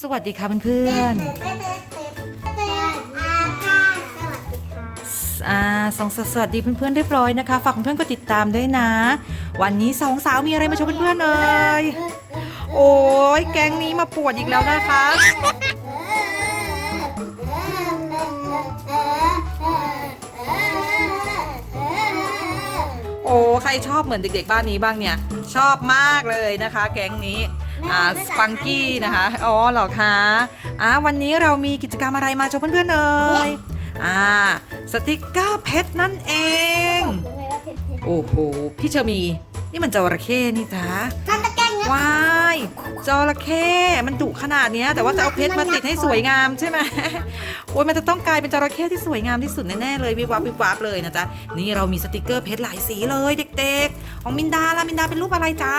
สวัสดีค่ะเพื่อนๆอ่าสองสวัสดีเพื่อนๆเรียบร้อยนะคะ ฝากเพื่อนๆก็ติดตามด้วยนะ วันนี้สองสาวมีอะไรมาชมเพื่อนๆเอ่ยโอ้ยแก๊งนี้มาปวดอีกแล้วนะคะ ใครชอบเหมือนเด็กๆ บ้านนี้บ้างเนี่ย ชอบมากเลยนะคะ แก๊งนี้อ่าสปังกี้นะคะ อ๋อเหรอคะอ่าวันนี้เรามีกิจกรรมอะไรมาโชว์เพื่อนๆเอ่ยอ่าสติกเกอร์เพชรนั่นเอง โอ้โห พี่เชอมี นี่มันจระเข้นี่จ้า ว้ายจระเข้มันดุขนาดเนี้ยแต่ว่าจะเอาเพชรมาติดให้สวยงามใช่ไหมโอ้ยมันจะต้องกลายเป็นจระเข้ที่สวยงามที่สุดแน่ๆเลยวิบวับวิบวับเลยนะจ๊ะนี่เรามีสติกเกอร์เพชรหลายสีเลยเด็กๆ ของมินดาล่ะมินดาเป็นรูปอะไรจ๊ะ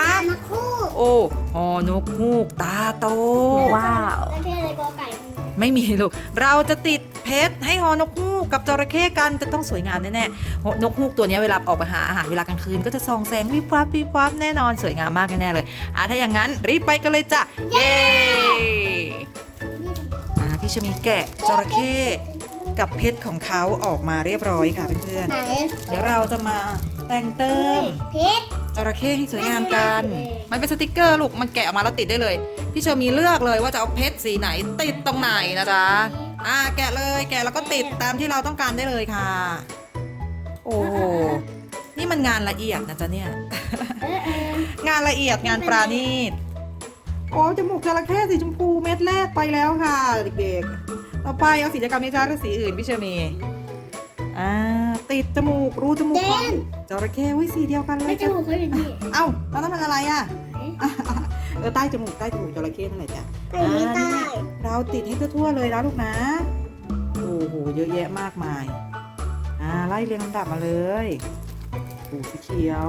โอ้ฮอนกฮูกตาโตว้าวไม่มีลูกเราจะติดเพชรให้ฮอนกฮูก กับจระเข้กันจะต้องสวยงามแน่ๆนกฮูกตัวนี้เวลาออกไปหาอาหารเวลากลางคืนก็จะส่องแสงวิบวับวิบวับแน่นอนสวยงามมากแน่เลยอะถ้าอย่างนั้นรีบไปกันเลยจ้ะเย้อะพี่ชะมีแกะจระเข้กับเพชรของเขาออกมาเรียบร้อยค่ะเพื่อนๆเดี๋ยวเราจะมาแต่งเติมเพชรจระเข้ให้สวยงามกัน มันเป็นสติกเกอร์ลูก มันแกะออกมาแล้วติดได้เลย พี่เชอมีเลือกเลยว่าจะเอาเพชรสีไหนติดตรงไหนนะจ๊ะ อ่าแกะเลยแกะแล้วก็ติดตามที่เราต้องการได้เลยค่ะ โอ้โหนี่มันงานละเอียดนะจ๊ะเนี่ย งานละเอียดงานปราณีตโอ้จมูกจระเข้สีชมพูเม็ดแรกไปแล้วค่ะเด็กๆต่อไปเอาสีจักรนี้จ้าหรือสีอื่นพี่เชอมีอ่าติดจมูกรูจมูกของจระเข้ไว้ยสีเดียวกันเลไม่ยจจ้ะมูกเขาอยู่นี่เอ้าแล้วนั่นมันอะไรอะ เออใต้จมูกใต้จมูกจระเข้นั่นแหละจ้ะไปไม่ได้เราติดให้ทั่วๆเลยนะลูกนะ โอ้โหเยอะแยะมากมาย อ่าไล่เรียงลำดับมาเลยโอ้สีเขียว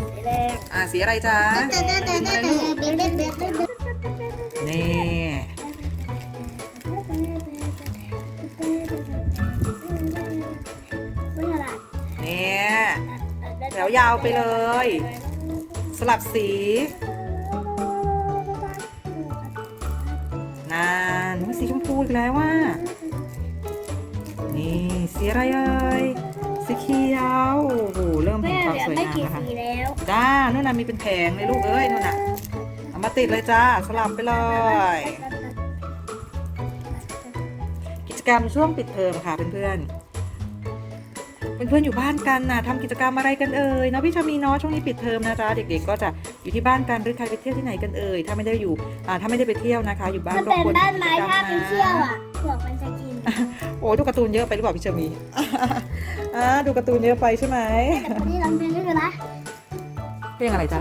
สีแดงอ่าสีอะไรจ๊ะแต่แต่แต่แต่แต่เบ็ดเบ็ดเบ็ดเบ็ดนี่ไม่อะไรนี่แถวยาวไปเลย สลับสี อุ๊ยสีชมพูอีกแล้วว่า นี่สีอะไรเอ่ยสีเขียวโอ้โหเริ่มแม่เห็นความเหลือสวยไม่งามกี่แล้วค่ะสีแล้วจ้านู่นน่ะมีเป็นแผงเลยลูกเอ้ยนู่นน่ะเอามาติดเลยจ้าสลับไปเลย กิจกรรมช่วงปิดเทอมค่ะเพื่อนๆ เพื่อนๆอยู่บ้านกันนะทำกิจกรรมอะไรกันเอ่ยเนาะพี่ชามีเนาะช่วงนี้ปิดเทอมนะจ๊ะเด็กๆก็จะอยู่ที่บ้านกันหรือใครไปเที่ยวที่ไหนกันเอ่ยถ้าไม่ได้อยู่อ่าถ้าไม่ได้ไปเที่ยวนะคะ อยู่บ้านถ้าก็เป็นควรด้านไม้ทำกิจกรรถ้าเป็นเที่ยวนะอะพวกมันจะกินโอ้ยดูการ์ตูนเยอะไปหรือเปล่าพี่ชามีอ่าดูการ์ตูนเยอะไปใช่ไหมแต่คนนี้ลองเป็นด้วยกันนะเพลงอะไรจ๊ะ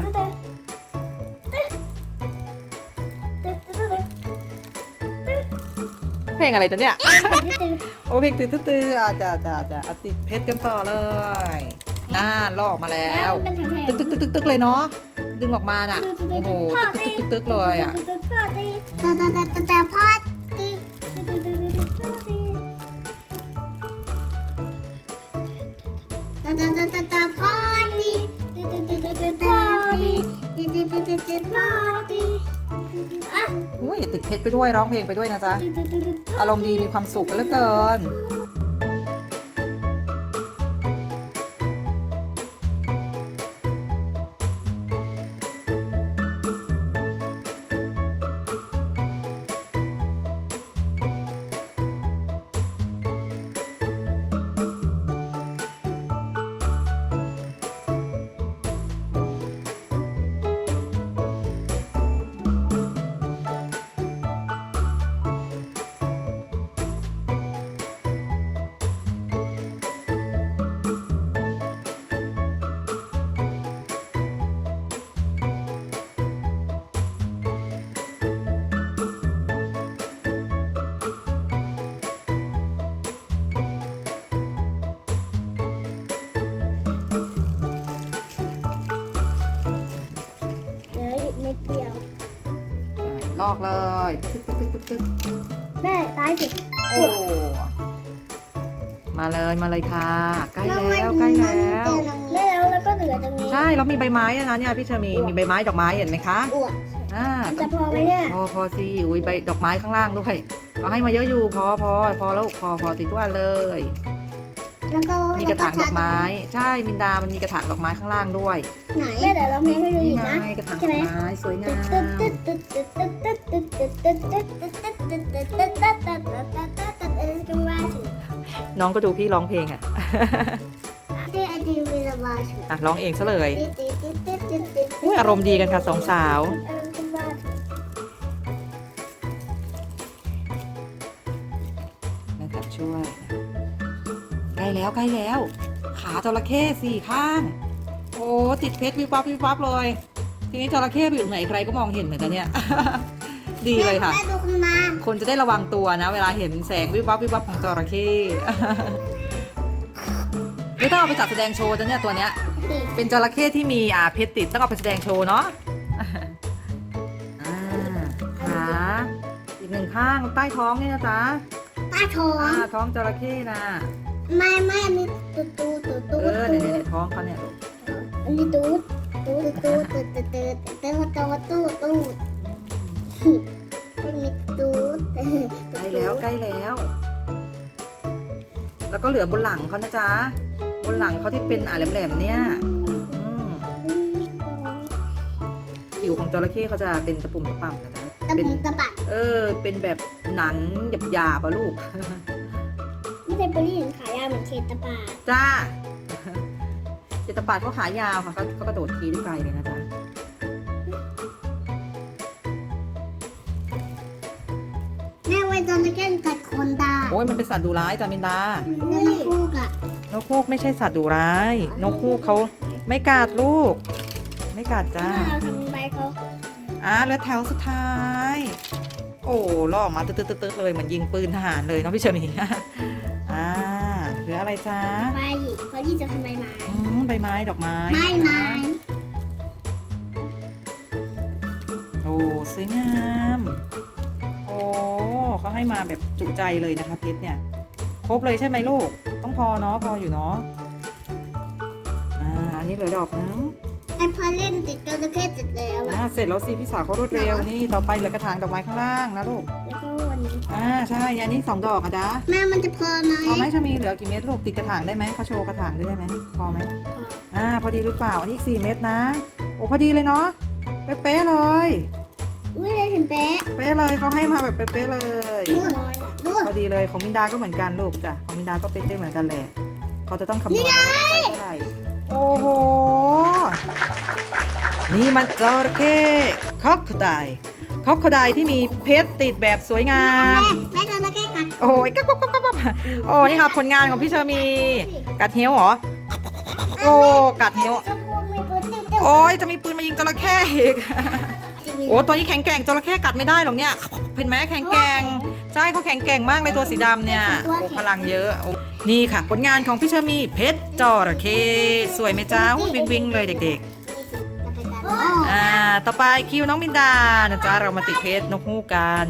เพลงอะไรจ๊ะเนี่ย โอ้เพลงตื้อตื้อๆอะจ้าจ้าจ้าอะติดเพชรกันต่อเลยน่าลอกมาแล้วเป็นแถตึกตึกตึกตึกตึกเลยเนาะ ดึงออกมาน่ะ โอ้โห ตึกตึกตึกตึกเลยอะ แต่แต่แต่แต่แต่พ่อตีแต่แต่แต่แต่แต่พ่อตีแต่แต่แต่แต่พ่อตีแต่แต่แต่แต่พ่อตีอะอุ้ย ติดเพชรไปด้วยร้องเพลงไปด้วยนะจ๊ะ อารมณ์ดีมีความสุขกันเหลือเกิน ม็ดเดียวลอกเลยตึกตึกตึกตึกตึกแม่ตายสิโอ้มาเลยมาเลยค่ะ ใกล้แล้วใกล้แล้วแม่แล้วแล้วก็เหลือตรงนี้ใช่แล้วมีใบไม้ด้วยนะเนี่ยพี่เชอมีมีใบไม้ดอกไม้เห็นไหมคะอวดออ่ามันจะพอไหมเนี่ยพอพอสิอุ้ยใบดอกไม้ข้างล่างด้วยเอาให้มาเยอะอยู่พอพอพอแล้วพอพอติดทุกวันเลย แล้วก็มีกระถางดอกไม้ ใช่มินดา มันมีกระถางดอกไม้ข้างล่างด้วย ไหนแม่เดี๋ยวเราเพลงให้ดูนี่อีกไงนะกระถางดอกไม้สวยงามน้องก็ดูพี่ร้องเพลงอะอะร้องเองซะเลยอุ๊ยอารมณ์ดีกันค่ะสองสาว แล้วใกล้แล้ว ขาจระเข้สี่ข้าง โอ้ติดเพชรวิบวับวิบวับเลย ทีนี้จระเข้ไปอยู่ไหนใครก็มองเห็นเหมือนกันเนี่ย ดีเลยค่ะแม่ดูคุณมาคนจะได้ระวังตัวนะ เวลาเห็นแสงวิบวับวิบวับของจระเข้ไม่ต้องเอาไปจัดแสดงโชว์นะเนี่ยตัวเนี้ย เป็นจระเข้ที่มีอ่าเพชรติดต้องเอาไปแสดงโชว์เนาะอ่าขาอีกหนึ่งข้างใต้ท้องนี่นะจ๊ะ ป้าท้อง อ่าท้องจระเข้นะไม่ไม่อันนี้ตูดตูดตูดตูเอดอเนี่ยเนี่ยท้องเขาเนี่ยลูกอันนี้ตูดตูดตูดตูดตูดตูดตูดตูดตูดตูดอันนี้ตูดใกล้แล้วใกล้แล้ว แล้วก็เหลือบนหลังเขานะจ๊ะบนหลังเขาที่เป็นอ่าแหลมๆเนี่ยอืมผิวของจระเข้เขาจะเป็นตะปุ่มตะป่ำนะจ๊ะ ตะเป็นปุ่มตะปัดเออ เป็นแบบหนังหยาบๆอะลูก ไม่ใช่ปลีหรือขายาวเหมือนเขตตะปาดจ้าเจตปาดเขาขายาวค่ะเขาเขากระโดดทีได้ไกลเลยนะจ๊ะแม่ไว้ตอนนี้แกกัดคนได้โอ้ยมันเป็นสัตว์ดุร้ายจ้ามินดานั่นมันคู่กับนกคูกไม่ใช่สัตว์ดุร้าย นกคูกเขาไม่กัดลูก ไม่กัดจ้า เราทำใบเขา อะแล้วแถวสุดท้าย โอ้ล่อออกมาตึ๊ดๆๆๆเลยเหมือนยิงปืนทหารเลยเนาะพี่เชอรี่อ่าเหลืออะไรจ้าใบเขาที่จะทำใบไม้อืมใบไม้ดอกไม้ใบไม้โอ้สวยงามโอ้เขาให้มาแบบจุใจเลยนะคะเพชรเนี่ยครบเลยใช่ไหมลูก ต้องพอเนาะพออยู่เนาะอ่าอันนี้เหลือดอกนึง ไอพอเล่นติดจระเข้ติดแล้วอ่าเสร็จแล้วสิพี่สาวเขารวดเร็วนี่ต่อไปเหลือกระถางดอกไม้ข้างล่างนะลูกแล้วก็วันนี้อ่าใช่อันนี้สองดอกอะจ๊ะแม่มันจะพอไหมพอไหมจะมีเหลือกี่เม็ดลูกติดกระถางได้ไหมเขาโชว์กระถางด้วยได้ไหมพอไหมอ่าพอดีหรือเปล่าอันนี้อีกสี่เม็ดนะโอ้พอดีเลยเนาะเป๊ะๆเลยอุ้ยเลยเห็นแป๊ะเป๊ะเลยเขาให้มาแบบเป๊ะๆเลย ดูดูพอดีเลยของมินดาก็เหมือนกันลูกจ้ะของมินดาก็เป็นได้เหมือนกันแหละเขาจะต้องคำนวณว่าเท่าไหร่โอ้โห นี่มันจระเข้คอกโคไดคอกโคไดที่มีเพชรติดแบบสวยงาม แม่จระเข้กัดโอ้ยก๊บก๊บก๊บก๊บก๊บโอ้นี่ค่ะผลงานของพี่เชอร์มี กัดเหี้ยวเหรอ โอ้กัดเหี้ยวชมพูมีปืนติดเต็มโอ้ยจะมีปืนมายิงจระเข้อีกโอ้ตัวนี้แข็งแกร่งจระเข้กัดไม่ได้หรอกเนี่ยเห็นไหมแข็งแกร่งใช่เขาแข็งแกร่งมากเลยตัวสีดำเนี่ยโอ้พลังเยอะโอ้นี่ค่ะ ผลงานของพี่เชอร์มีเพชรจระเข้สวยไหมจ้าอุ้ยวิงวิงเลยเด็ก ๆ อ่า ต่อไปคิวน้องมินดานะจ๊ะเรามาติดเพชรนกฮูกกัน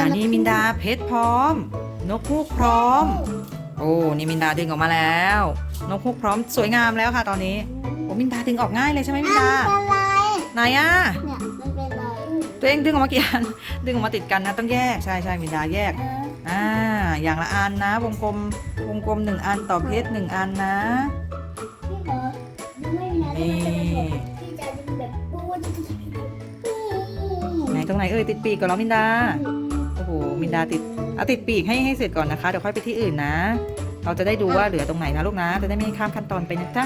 อันนี้มินดาเพชรพร้อม นกฮูกพร้อม โอ้นี่มินดาดึงออกมาแล้ว นกฮูกพร้อมสวยงามแล้วค่ะตอนนี้โอ้มินดาดึงออกง่ายเลยใช่ไหมมินดามันเป็นไรไหนอะเนี่ยมันเป็นไรตัวเองดึงออกมากี่อันดึงออกมาติดกันนะต้องแยกใช่ใช่มินดาแยกอ่าอย่างละอันนะ วงกลมวงกลมหนึ่งอันต่อเพชรหนึ่งอันนะ ยติดปีกก่อนเหรอมินดา โอ้โห มินดาติดเอาติดปีกให้ให้เสร็จก่อนนะคะ เดี๋ยวค่อยไปที่อื่นนะ เราจะได้ดูว่าเหลือตรงไหนนะลูกนะ จะได้ไม่ข้ามขั้นตอนไปนะจ๊ะ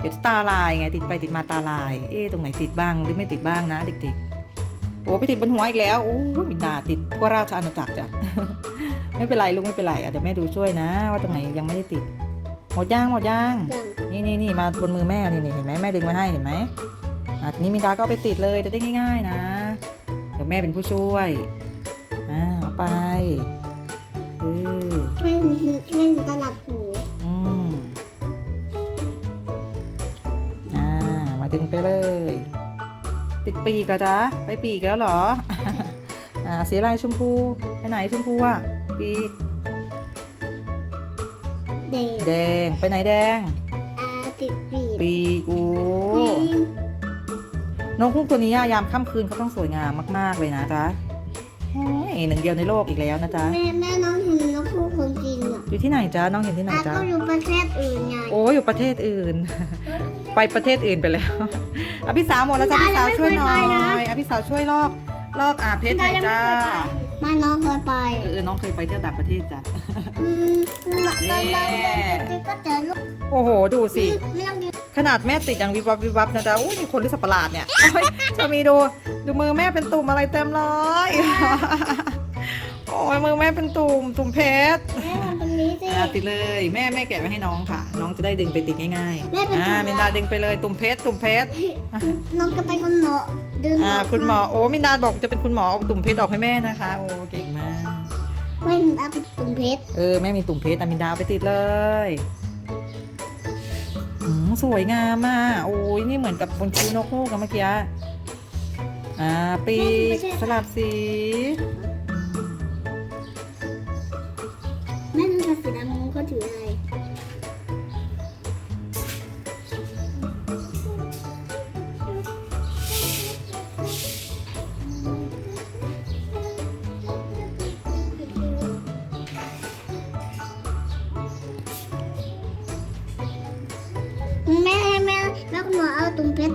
เดี๋ยวตาลายไงติดไปติดมาตาลาย เอ๊ะตรงไหนติดบ้างหรือไม่ติดบ้างนะเด็กๆ โอ้ไปติดบนหัวอีกแล้ว โอ้มินดาติดทั่วราชอาณาจักรจ้ะ ไม่เป็นไรลูกไม่เป็นไรเดี๋ยวแม่ดูช่วยนะ ว่าตรงไหนยังไม่ได้ติด หมดย่างหมดย่าง นี่นี่นี่มาบนมือแม่นี่นี่เห็นไหมแม่ดึงมาให้เห็นไหมอะทีนี้มินดาก็ไปติดเลยจะได้ง่าย ๆ นะ เดี๋ยวแม่เป็นผู้ช่วย อ่าเอาไปเออไม่มีไม่มีตลับหูอืมอ่า มาดึงไปเลย ติดปีกเหรอจ๊ะไปปีกแล้วเหรอ อ่าสีอะไรชมพู ไปไหนชมพูอะ ปีกเด็กแดง ไปไหนแดง อาติดปีกปีกโอ้ม นกฮูกตัวนี้ยามค่ำคืนเขาต้องสวยงามมาก ๆ เลยนะจ๊ะโอ้ยหนึ่งเดียวในโลกอีกแล้วนะจ๊ะ แม่แม่น้องเห็นนกคู่คนจีนอะอยู่ที่ไหนจ๊ะน้องเห็นที่ไหนอาจ๊ะ ก็อยู่ประเทศอื่นไงโอ้ยอยู่ประเทศอื่น ไปประเทศอื่นไปแล้วอะพี่สาวหมดแล้วจ้ะพี่สาวช่วยหน่อยอะพี่สาวช่วยลอกลอกอะเพชรหน่อยจ้ามาน้องเคยไปเออน้องเคยไปเที่ยวต่างประเทศจ้ะอืมตอนเราเด็กๆก็เจอลูกโอ้โหดูสิ ไม่ต้องดู ขนาดแม่ติดยังวิบวับวิบวับนะจ๊ะอุ้ยมีคนที่สับประหลาดเนี่ยโอ้ยจะมีดูดูมือแม่เป็นตุ่มอะไรเต็มเลยโอ้ยมือแม่เป็นตุ่มตุ่มเพชรแม่ทำตรงนี้สิอะติดเลย แม่แม่แกะไว้ให้น้องค่ะ น้องจะได้ดึงไปติดง่ายแม่เป็นๆอ่าตุ่มมินดาดึงไปเลยตุ่มเพชรตุ่มเพชรน้องจะไปคุณหมอดึงอ่าคุณหมอโอ้มินดาบอกจะเป็นคุณหมอเอาตุ่มเพชรออกให้แม่นะคะโอ้เก่งมาก ไม่เอาไปตุ่มเพชรเออแม่มีตุ่มเพชรอะมินดาเอาไปติดเลยอืม สวยงามอะโอ้ยนี่เหมือนกับบนคิ้วนกฮูกกันเมื่อกี้อ่าปีกสลับสีแม่นึกว่าสีดำเขาถืออะไร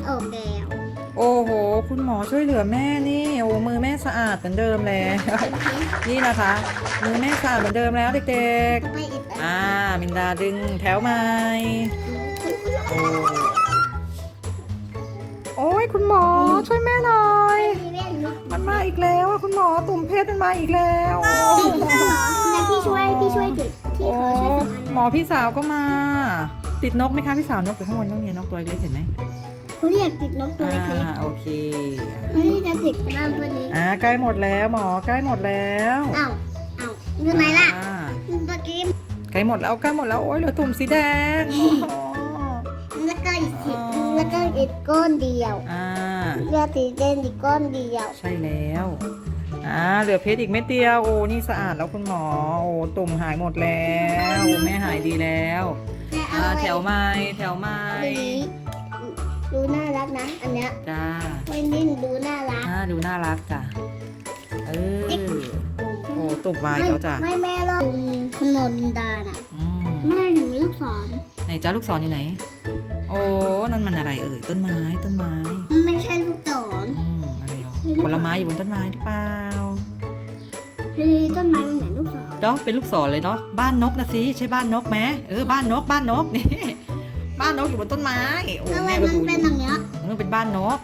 อาตุ่มเพชรออกแล้ว โอ้โห คุณหมอช่วยเหลือแม่นี่ โอ้มือแม่สะอาดเหมือนเดิมแล้วนี่นะคะ มือแม่สะอาดเหมือนเดิมแล้วเด็กไปอีกๆอ่า มินดาดึงแถวใหม่โอ้โอ้ยคุณหมอช่วยแม่หน่อยมันมาอีกแล้วอะคุณหมอตุ่มเพชรมันมาอีกแล้ว แล้วพี่ช่วยพี่ช่วยติดที่โอ้ขอช่วยติดหมอพี่สาวก็มา ติดนกไหมคะพี่สาวนกอยู่ข้างบนต้องมีนกตัวเล็กเห็นไหม เขาเรียกติดนกตัวอ่าเล็กโอเคๆไม่ได้จะติดน้ำตัวนี้อ่าใกล้หมดแล้วหมอใกล้หมดแล้วอ้าวอ้าวอยู่ไหนล่ะอ่าเมื่อกี้ใกล้หมดแล้วใกล้หมดแล้วโอ้ยเหลือตุ่มสีแดงโอ้โหแล้วก็อีกสิแล้วก็อีกก้อนเดียวอ่าเรือสีแดงอีกก้อนเดียวใช่แล้วอ่าเหลือเพชรอีกเม็ดเดียวโอ้นี่สะอาดแล้วคุณหมอโอ้ตุ่มหายหมดแล้วโอ้แม่หายดีแล้วแต่อ่าเอาแถวไม้แถวไม้ไว้นี้ ดูน่ารักนะ อันเนี้ยจ้าไว้นิ่งดูน่ารัก อ่าดูน่ารักจ้ะเออโอ้ตุ่มไม้แล้วจ้ะไม่แม่หรอกคุณโนดินดาน่ะอืมแม่ถึงลูกศรไหนจ้าลูกศรอยู่ไหน โอ้นั่นมันอะไรเอ่ยต้นไม้ต้นไม้มันไม่ใช่ลูกศรอืมอะไรหรอผลไม้อยู่บนต้นไม้หรือเปล่าคือต้นไม้มันเหมือนลูกศรเนาะเป็นลูกศรเลยเนาะบ้านนกนะสิใช่บ้านนกไหมเออบ้านนกบ้านนกนี่ บ้านนกอยู่บนต้นไม้โอ้ทำไมแม่ก็มันดูเป็นอย่างเงี้ยเออเป็นบ้านนก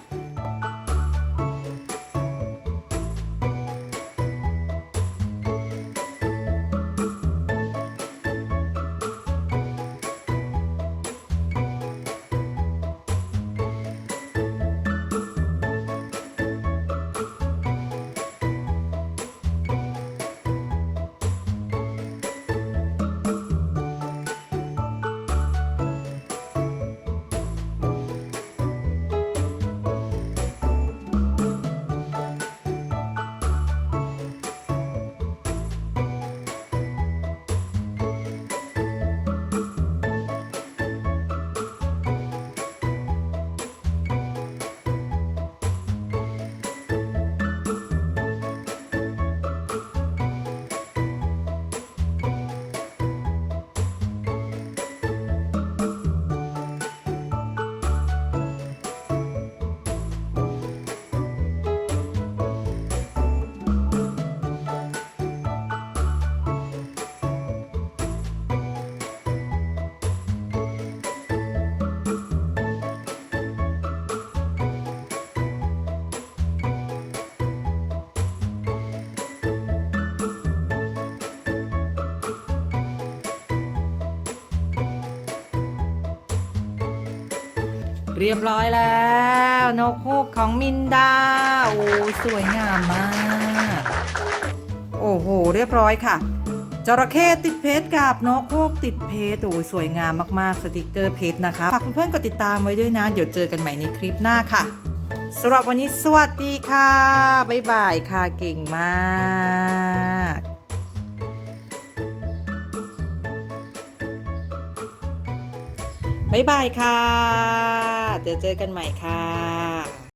เรียบร้อยแล้ว นกฮูกของมินดา โอ้สวยงามมาก โอ้โห เรียบร้อยค่ะจระเข้ติดเพชรกับนกฮูกติดเพชรโอ้สวยงามมากๆ สติกเกอร์เพชรนะคะ ฝากเพื่อนๆกดติดตามไว้ด้วยนะ เดี๋ยวเจอกันใหม่ในคลิปหน้าค่ะสำหรับวันนี้สวัสดีค่ะ บ๊ายบายค่ะ เก่งมาก บ๊ายบายค่ะ เดี๋ยวเจอกันใหม่ค่ะ